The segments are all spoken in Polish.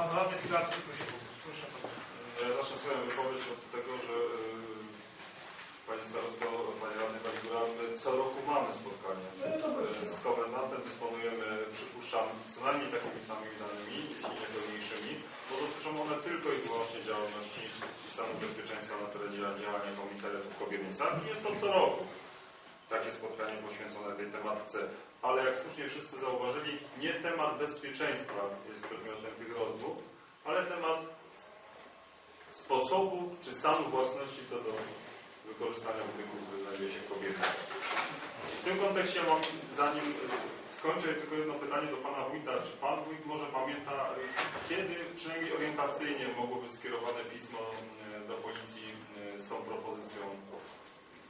Pan radny Pilarski prosi. Proszę pana. Ja zacznę swoją wypowiedź od tego, że yy, Pani Starosto, Pani Radny, Pani Góra, my co roku mamy spotkania Yy, z komendantem, dysponujemy, przypuszczam, co najmniej takimi samymi danymi, jeśli nie pełniejszymi, bo dotyczą one tylko i wyłącznie działalności i stanu bezpieczeństwa na terenie działania komisariatu w Kobienicach i jest to co roku takie spotkanie poświęcone tej tematyce. Ale jak słusznie wszyscy zauważyli, nie temat bezpieczeństwa jest przedmiotem tych rozmów, ale temat sposobu czy stanu własności co do wykorzystania budynku, który znajduje się w kobiecie. W tym kontekście mam, zanim y, skończę, tylko jedno pytanie do Pana Wójta. Czy Pan Wójt może pamięta, y, kiedy przynajmniej orientacyjnie mogło być skierowane pismo y, do Policji z tą propozycją,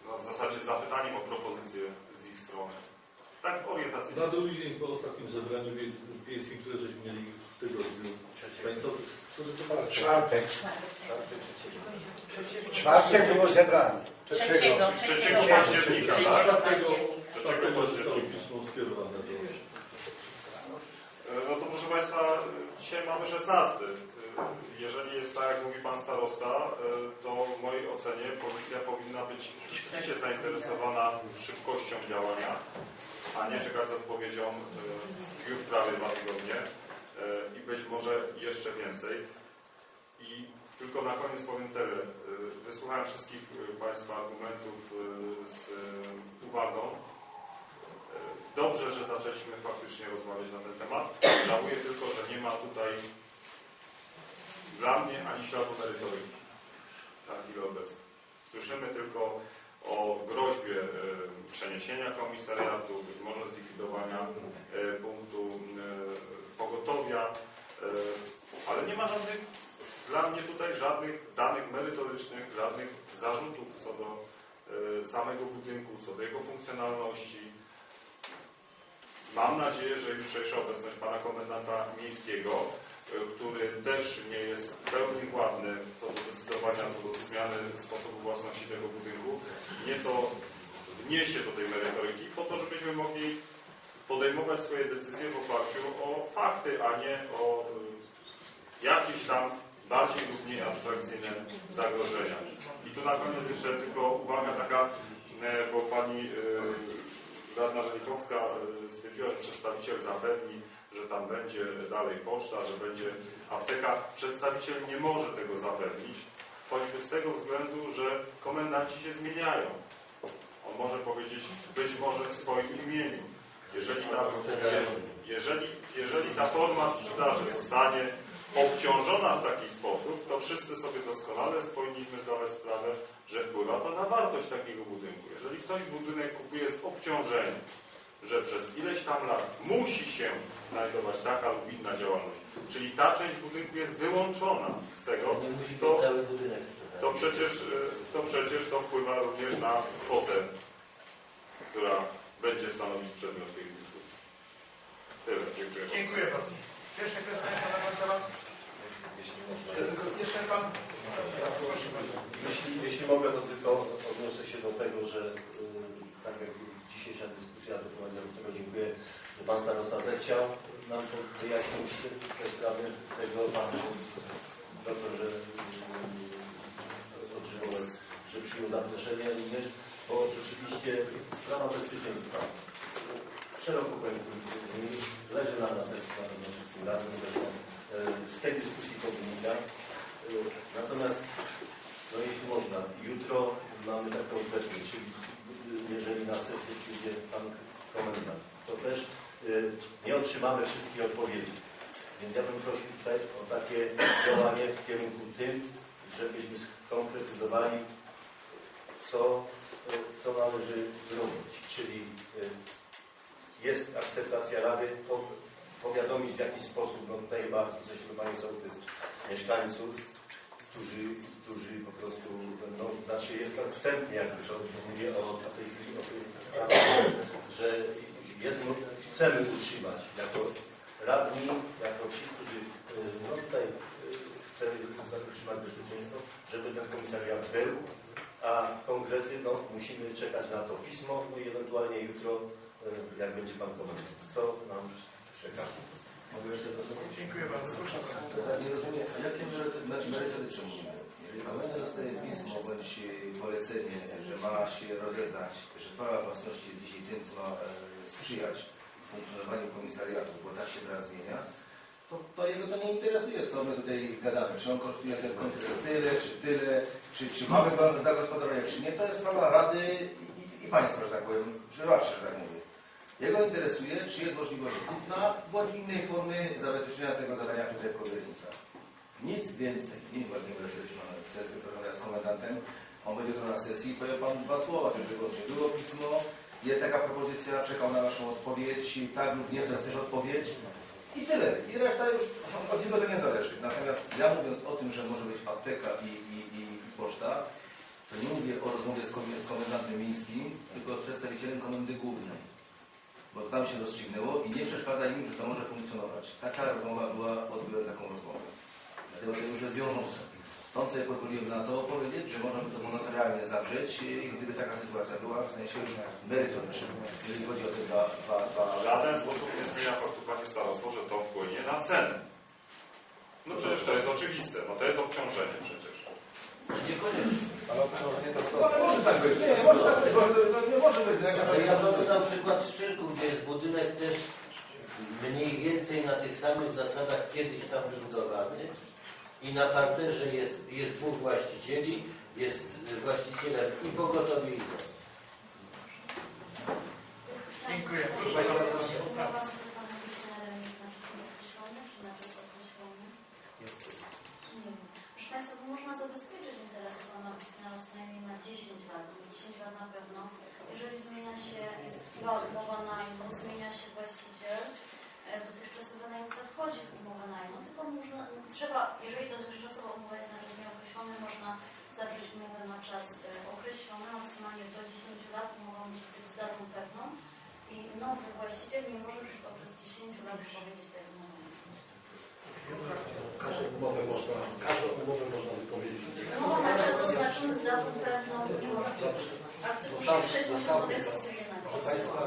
no, w zasadzie z zapytaniem o propozycję z ich strony? Tak orientacyjnie. Na drugi dzień po ostatnim zebraniu wiej- wiejskim, które żeśmy mieli w tygodniu. Państwo, który to był? Czwartek. Czwartek było zebranie. Trzeciego, Trzeciego października, tak? Trzeciego Czwartego zostało pismo skierowane do... No to proszę Państwa, dzisiaj mamy 16. Jeżeli jest tak, jak mówi Pan Starosta, to w mojej ocenie policja powinna być rzeczywiście zainteresowana szybkością działania, a nie czekać z odpowiedzią e, już prawie dwa tygodnie e, i być może jeszcze więcej. I tylko na koniec powiem tyle. E, Wysłuchałem wszystkich Państwa argumentów z uwagą. Dobrze, że zaczęliśmy faktycznie rozmawiać na ten temat. Żałuję tylko, że nie ma tutaj dla mnie ani śladu merytoryki na chwilę obecną. Słyszymy tylko o groźbie e, przeniesienia komisariatu, być może zlikwidowania e, punktu e, pogotowia, ale nie ma żadnych, dla mnie tutaj żadnych danych merytorycznych, żadnych zarzutów co do samego budynku, co do jego funkcjonalności. Mam nadzieję, że jutrzejsza obecność pana komendanta miejskiego, który też nie jest w pełni władny co do decydowania, co do zmiany sposobu własności tego budynku, nieco wniesie do tej merytoryki po to, żebyśmy mogli podejmować swoje decyzje w oparciu o fakty, a nie o y, jakieś tam bardziej lub mniej abstrakcyjne zagrożenia. I tu na koniec jeszcze tylko uwaga taka, e, bo pani y, Radna Żelikowska y, stwierdziła, że przedstawiciel zapewni, że tam będzie dalej poczta, że będzie apteka. Przedstawiciel nie może tego zapewnić, choćby z tego względu, że komendanci się zmieniają. On może powiedzieć być może w swoim imieniu. Jeżeli ta, jeżeli, jeżeli ta forma sprzedaży zostanie obciążona w taki sposób, to wszyscy sobie doskonale powinniśmy zdawać sprawę, że wpływa to na wartość takiego budynku. Jeżeli ktoś budynek kupuje z obciążeniem, że przez ileś tam lat musi się znajdować taka lub inna działalność, czyli ta część budynku jest wyłączona z tego, Nie musi to, być cały budynek sprzedany. to, przecież, y, to przecież to wpływa również na kwotę, która będzie stanowić przedmiot tej dyskusji. Tyle. Dziękuję. bardzo. Dziękuję bardzo. Pierwsze pytanie pana Marcela. Jeszcze pan? Jeśli, jeśli mogę, to tylko odniosę się do tego, że y, tak jak dzisiejsza dyskusja doprowadziła do tego, dziękuję, że Pan Starosta zechciał nam wyjaśnić te sprawy tego Pan doktor, że otrzymałem, że przyjął zaproszenie również, bo rzeczywiście sprawa bezpieczeństwa szeroko pojętym leży na nas, jak pewno wszystkim razem, y, z tej dyskusji wynika. Y, Natomiast no jeśli można, jutro mamy taką kwestię, czyli y, jeżeli na sesję przyjdzie Pan Komendant, to też y, nie otrzymamy wszystkich odpowiedzi. Więc ja bym prosił tutaj o takie działanie w kierunku tym, żebyśmy skonkretyzowali, co, co należy zrobić. Czyli y, jest akceptacja Rady, po, powiadomić w jakiś sposób, no tutaj chyba coś chyba nie sołtys, mieszkańców, którzy, którzy po prostu będą, znaczy jest tak wstępnie jakby to mówię o, o tej chwili, o że jest, no, chcemy utrzymać jako radni, jako ci, którzy y, no tutaj y, chcemy utrzymać bezpieczeństwo, żeby ten komisariat był, a konkrety no, musimy czekać na to pismo, no i ewentualnie jutro, y, jak będzie Pan komendant. Co nam czeka? Mogę jeszcze zrobić? Dziękuję bardzo. Proszę bardzo. To tak znaczy merytorycznie mówimy. Jeżeli komenda dostaje pismo bądź e, polecenie, że ma się rozeznać, że sprawa własności jest dzisiaj tym, co ma e, sprzyjać funkcjonowaniu komisariatu, bo tak się teraz zmienia, to, to jego to nie interesuje, co my tutaj gadamy. Czy on kosztuje w końcu tyle, czy tyle, czy, czy mamy go zagospodarować, czy nie. To jest sprawa Rady i, i, Państwa, że tak powiem, przebaczcie, że tak mówię. Jego interesuje, czy jest możliwość kupna bądź innej formy zabezpieczenia tego zadania tutaj w Kobiernicach. Nic więcej. Nie ważnego, że chcę porozmawiać z komendantem. On będzie to na sesji i powie Pan dwa słowa. To wyłącznie było pismo, jest taka propozycja, czekał na Waszą odpowiedź. Tak lub nie, to jest też odpowiedź. I tyle. I reszta już od niego to nie zależy. Natomiast ja mówiąc o tym, że może być apteka i, i, i, poczta, to nie mówię o rozmowie z, kom- z komendantem miejskim, tylko z przedstawicielem komendy głównej. Bo tam się rozstrzygnęło i nie przeszkadza im, że to może funkcjonować. Taka rozmowa była, odbyłem taką rozmowę. Dlatego to już jest wiążące. Stąd sobie pozwoliłem na to powiedzieć, że można by to monotorialnie zawrzeć, gdyby taka sytuacja była, w sensie już merytorycznym, jeżeli chodzi o te dwa, dwa, dwa żaden sposób nie zmienia faktu, panie starosto, że to wpłynie na cenę. No przecież to jest oczywiste, no to jest obciążenie przecież. Ale obciążenie to No, ale może tak być. Nie, może tak być. Nie może być. Ale ja podam przykład Szczyrku, gdzie jest budynek też mniej więcej na tych samych zasadach kiedyś tam wybudowany i na parterze jest, jest dwóch właścicieli, jest właścicielem i pogotowie i ZOZ. Dziękuję. Proszę Proszę Państwa, bardzo. czy umowa z panem wicemerem jest na czas nieokreślony, czy na czas określony? Nie wiem. Proszę Państwa, bo można zabezpieczyć interesy pana wicemera co najmniej na 10 lat, na 10 lat na pewno. Jeżeli zmienia się, jest trwała umowa najmu, zmienia się właściciel, e, dotychczasowy najemca wchodzi w umowę najmu, tylko można, trzeba, jeżeli dotychczasowa umowa jest na czas nieokreślony, można zawrzeć umowę na czas e, określony, maksymalnie do 10 lat, umowa musi być z datą pewną i nowy właściciel nie może przez okres 10 lat wypowiedzieć tej umowy. Każdą umowę można, każdą umowę można wypowiedzieć. Umowa na czas oznaczony z datą pewną nie może. Artykuł 60 kodeksu cywilnego. Proszę Państwa,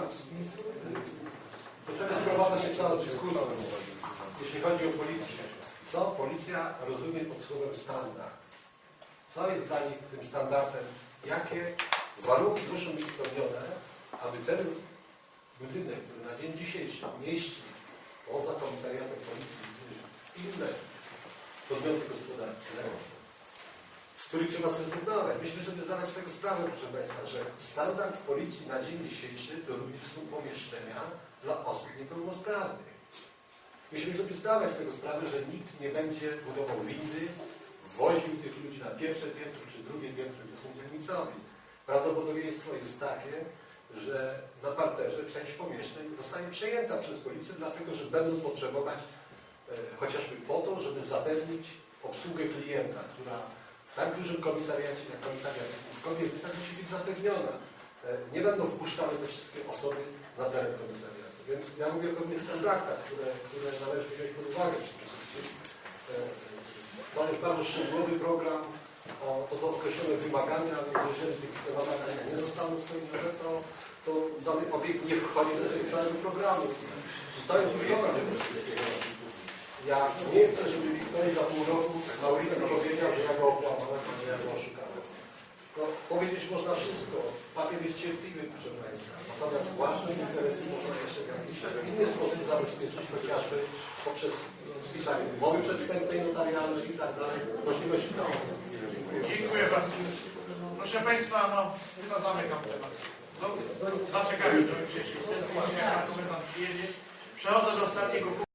do czego sprowadza się cała dyskusja? Jeśli chodzi o policję, co policja rozumie pod słowem standard? Co jest dla nich tym standardem? Jakie warunki muszą być spełnione, aby ten budynek, który na dzień dzisiejszy mieści poza komisariatem policji inne podmioty gospodarcze, z których trzeba zrezygnować. Myśmy sobie zdawać z tego sprawę, proszę Państwa, że standard policji na dzień dzisiejszy to również są pomieszczenia dla osób niepełnosprawnych. Musimy sobie zdawać z tego sprawę, że nikt nie będzie budował windy, woził tych ludzi na pierwsze piętro czy drugie piętro, gdzie są dzielnicowi. Prawdopodobieństwo jest takie, że na parterze część pomieszczeń zostanie przejęta przez policję, dlatego że będą potrzebować e, chociażby po to, żeby zapewnić obsługę klienta, która w tak dużym komisariacie jak komisariat w musi być zapewniona. E, Nie będą wpuszczane te wszystkie osoby na teren komisariatu. Więc ja mówię o pewnych standardach, które, które należy wziąć pod uwagę przy. E, Mamy już bardzo szczegółowy program, o, to są określone wymagania, jeżeli te wymagania nie zostaną spełnione, to, to dany obiekt nie wchodzi do całego programu. To jest tego wszystkiego. Ja nie chcę, żeby mi ktoś za pół roku na ulicę powiedział, że ja go okłamałem, że ja go oszukałem. No, powiedzieć można wszystko. Papier jest cierpliwy, proszę Państwa. Natomiast własne interesy można jeszcze w jakiś inny sposób zabezpieczyć, chociażby poprzez spisanie umowy przedstępnej notarialnej i tak dalej. Możliwości prawne. Dziękuję. Bardzo. Proszę Państwa, no chyba zamykam temat. Do, zaczekamy do jutrzejszej jak. Przechodzę do ostatniego punktu.